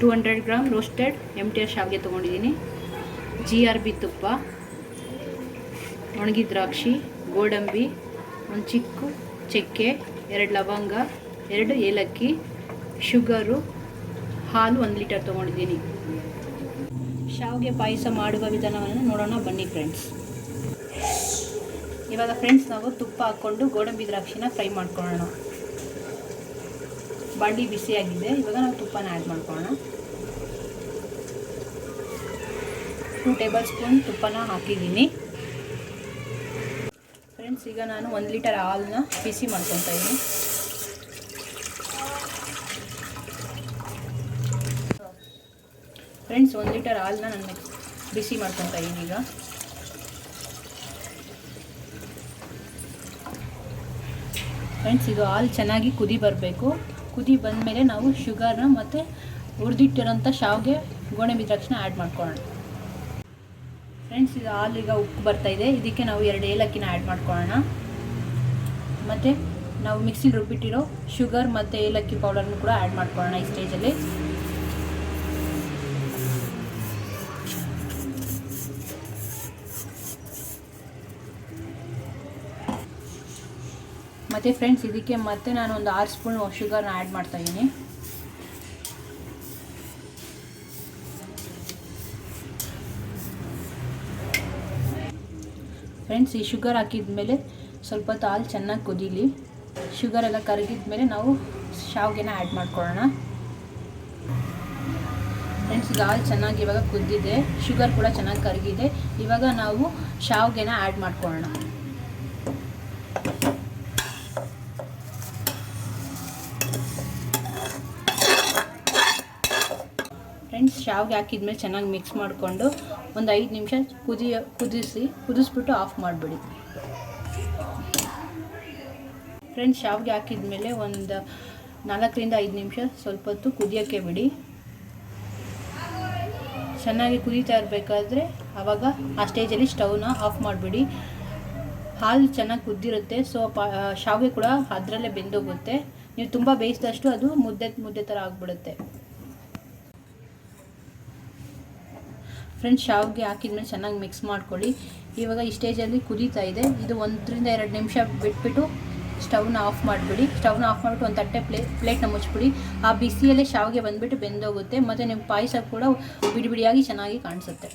Two hundred gram roasted M T R ಶಾವಿಗೆ ತೊಗೊಂಡಿದ್ದೀನಿ. G R B ತುಪ್ಪ ಒಣಗಿದ ದ್ರಾಕ್ಷಿ, ಗೋಡಂಬಿ, ಒಂದು ಚಿಕ್ಕು ಚಕ್ಕೆ, ಎರಡು ಲವಂಗ, ಎರಡು ಏಲಕ್ಕಿ, ಶುಗರು, ಹಾಲು ಒಂದು ಲೀಟರ್ ತೊಗೊಂಡಿದ್ದೀನಿ. ಶಾವಿಗೆ ಪಾಯಸ ಮಾಡುವ ವಿಧಾನವನ್ನು ನೋಡೋಣ, ಬನ್ನಿ ಫ್ರೆಂಡ್ಸ್ ಇವಾಗ ಫ್ರೆಂಡ್ಸ್ ನಾವು ತುಪ್ಪ ಹಾಕ್ಕೊಂಡು ಗೋಡಂಬಿ ದ್ರಾಕ್ಷಿನ ಫ್ರೈ ಮಾಡ್ಕೊಳ್ಳೋಣ. ಬಾಂಡಿ ಬಿಸಿಯಾಗಿದೆ ಇವಾಗ ನಾವು ತುಪ್ಪನ ಆ್ಯಡ್ ಮಾಡ್ಕೊಳ್ಳೋಣ. ಟೂ ಟೇಬಲ್ ಸ್ಪೂನ್ ತುಪ್ಪನ ಹಾಕಿದ್ದೀನಿ. ಫ್ರೆಂಡ್ಸ್ ಈಗ ನಾನು ಒಂದು ಲೀಟರ್ ಹಾಲನ್ನ ಬಿಸಿ ಮಾಡ್ಕೊತಾ ಇದ್ದೀನಿ. ಫ್ರೆಂಡ್ಸ್ ಒಂದು ಲೀಟರ್ ಹಾಲನ್ನ ನಾನು ಬಿಸಿ ಮಾಡ್ಕೊತಾ ಇದ್ದೀನಿ ಈಗ. ಫ್ರೆಂಡ್ಸ್ ಇದು ಹಾಲು ಚೆನ್ನಾಗಿ ಕುದಿ ಬರಬೇಕು. ಕುದಿ ಬಂದಮೇಲೆ ನಾವು ಶುಗರ್ನ ಮತ್ತು ಹುರಿದಿಟ್ಟಿರೋಂಥ ಶಾವಿಗೆ ಗೋಡಂಬಿ ದ್ರಾಕ್ಷಿನ ಆ್ಯಡ್ ಮಾಡ್ಕೊಳ್ಳೋಣ. ಫ್ರೆಂಡ್ಸ್ ಇದು ಈಗ ಉಪ್ಪು ಬರ್ತಾ ಇದೆ. ಇದಕ್ಕೆ ನಾವು ಎರಡು ಏಲಕ್ಕಿನ ಆ್ಯಡ್ ಮಾಡ್ಕೊಳ್ಳೋಣ. ಮತ್ತು ನಾವು ಮಿಕ್ಸಿಲಿ ರುಬ್ಬಿಟ್ಟಿರೋ ಶುಗರ್ ಮತ್ತು ಏಲಕ್ಕಿ ಪೌಡರ್ನು ಕೂಡ ಆ್ಯಡ್ ಮಾಡ್ಕೊಳ್ಳೋಣ ಈ ಸ್ಟೇಜಲ್ಲಿ ಮತ್ತು ಫ್ರೆಂಡ್ಸ್ ಇದಕ್ಕೆ ಮತ್ತೆ ನಾನು ಒಂದು ಆರು ಸ್ಪೂನ್ ಶುಗರ್ನ ಆ್ಯಡ್ ಮಾಡ್ತಾ ಇದ್ದೀನಿ. ಫ್ರೆಂಡ್ಸ್ ಈ ಶುಗರ್ ಹಾಕಿದ ಮೇಲೆ ಸ್ವಲ್ಪ ಹೊತ್ತು ಹಾಲು ಚೆನ್ನಾಗಿ ಕುದೀಲಿ. ಶುಗರ್ ಎಲ್ಲ ಕರಗಿದ ಮೇಲೆ ನಾವು ಶಾವಿಗೆನ ಆ್ಯಡ್ ಮಾಡ್ಕೊಳ್ಳೋಣ. ಫ್ರೆಂಡ್ಸ್ ಈಗ ಹಾಲು ಚೆನ್ನಾಗಿ ಇವಾಗ ಕುದ್ದಿದೆ. ಶುಗರ್ ಕೂಡ ಚೆನ್ನಾಗಿ ಕರಗಿದೆ. ಇವಾಗ ನಾವು ಶಾವಿಗೆನ ಆ್ಯಡ್ ಮಾಡ್ಕೊಳ್ಳೋಣ. ಫ್ರೆಂಡ್ಸ್ ಶಾವಿಗೆ ಹಾಕಿದ್ಮೇಲೆ ಚೆನ್ನಾಗಿ ಮಿಕ್ಸ್ ಮಾಡಿಕೊಂಡು ಒಂದು ಐದು ನಿಮಿಷ ಕುದಿಯ, ಕುದಿಸಿ, ಕುದಿಸ್ಬಿಟ್ಟು ಆಫ್ ಮಾಡಿಬಿಡಿ. ಫ್ರೆಂಡ್ಸ್ ಶಾವಿಗೆ ಹಾಕಿದ್ಮೇಲೆ ಒಂದು ನಾಲ್ಕರಿಂದ ಐದು ನಿಮಿಷ ಸ್ವಲ್ಪ ಹೊತ್ತು ಕುದಿಯೋಕ್ಕೆ ಬಿಡಿ. ಚೆನ್ನಾಗಿ ಕುದೀತಾ ಇರಬೇಕಾದ್ರೆ ಆವಾಗ ಆ ಸ್ಟೇಜಲ್ಲಿ ಸ್ಟವ್ನ ಆಫ್ ಮಾಡಿಬಿಡಿ. ಹಾಲು ಚೆನ್ನಾಗಿ ಕುದ್ದಿರುತ್ತೆ ಸೊ ಪಾ ಶಾವಿಗೆ ಕೂಡ ಅದರಲ್ಲೇ ಬೆಂದೋಗುತ್ತೆ. ನೀವು ತುಂಬ ಬೇಯಿಸಿದಷ್ಟು ಅದು ಮುದ್ದೆ ಮುದ್ದೆ ಥರ ಆಗಿಬಿಡುತ್ತೆ. ಫ್ರೆಂಡ್ಸ್ ಶಾವಿಗೆ ಹಾಕಿದ್ಮೇಲೆ ಚೆನ್ನಾಗಿ ಮಿಕ್ಸ್ ಮಾಡ್ಕೊಳ್ಳಿ. ಇವಾಗ ಈ ಸ್ಟೇಜಲ್ಲಿ ಕುದೀತಾ ಇದೆ. ಇದು ಒಂದರಿಂದ ಎರಡು ನಿಮಿಷ ಬಿಟ್ಬಿಟ್ಟು ಸ್ಟವ್ನ ಆಫ್ ಮಾಡಿಬಿಡಿ. ಸ್ಟವ್ನ ಆಫ್ ಮಾಡಿಬಿಟ್ಟು ಒಂದು ತಟ್ಟೆ ಪ್ಲೇ ಪ್ಲೇಟ್ನ ಮುಚ್ಚಿಬಿಡಿ ಆ ಬಿಸಿಯಲ್ಲೇ ಶಾವಿಗೆ ಬಂದುಬಿಟ್ಟು ಬೆಂದೋಗುತ್ತೆ. ಮತ್ತು ನಿಮ್ಮ ಪಾಯಸ ಕೂಡ ಬಿಡಿ, ಬಿಡಿಯಾಗಿ ಚೆನ್ನಾಗಿ ಕಾಣಿಸುತ್ತೆ.